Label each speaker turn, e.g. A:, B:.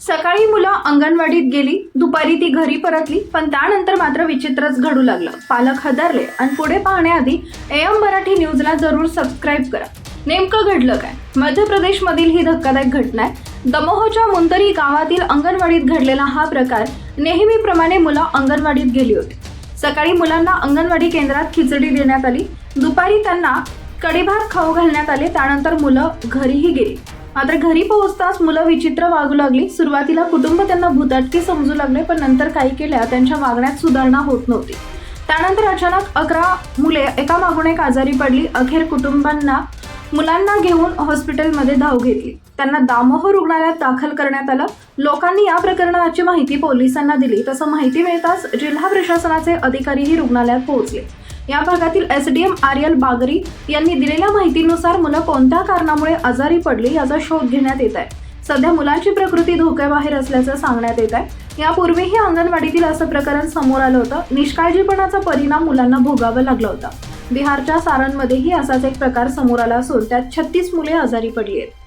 A: सकाळी मुलं अंगणवाडीत गेली दुपारी ती घरी परतली पण त्यानंतर मात्र विचित्रच घडू लागलं. पालक हदरले आणि पुढे पाहण्याआधी एम मराठी न्यूजला जरूर सबस्क्राईब करा. नेमकं घडलं काय? मध्य प्रदेशमधील ही धक्कादायक घटना आहे. दमोहच्या मुंतरी गावातील अंगणवाडीत घडलेला हा प्रकार नेहमीप्रमाणे मुलं अंगणवाडीत गेली होती. सकाळी मुलांना अंगणवाडी केंद्रात खिचडी देण्यात आली. दुपारी त्यांना कढीभात खाऊ घालण्यात आले. त्यानंतर मुलं घरीही गेली. मात्र घरी पोहोचताच मुलं विचित्र वागू लागली. सुरुवातीला कुटुंब त्यांना भूताटकी समजू लागले पण नंतर काही केल्या त्यांच्या वागण्यात सुधारणा होत नव्हती. त्यानंतर अचानक अकरा मुले एका मागून एक आजारी पडली. अखेर कुटुंबांना मुलांना घेऊन हॉस्पिटलमध्ये धाव घेतली. त्यांना दामोह रुग्णालयात दाखल करण्यात आलं. लोकांनी या प्रकरणाची माहिती पोलिसांना दिली. तसं माहिती मिळताच जिल्हा प्रशासनाचे अधिकारीही रुग्णालयात पोहोचले. या भागातील S D M Aryal Bagri यांनी दिलेल्या माहितीनुसार मुलं कोणत्या कारणामुळे आजारी पडली याचा शोध घेण्यात येत आहे. सध्या मुलांची प्रकृती धोक्याबाहेर असल्याचं सांगण्यात येत आहे. यापूर्वीही अंगणवाडीतील असं प्रकरण समोर आलं होतं. निष्काळजीपणाचा परिणाम मुलांना भोगावा लागला होता. बिहारच्या सारणमध्येही असाच एक प्रकार समोर आला असून त्यात छत्तीस मुले आजारी पडली आहेत.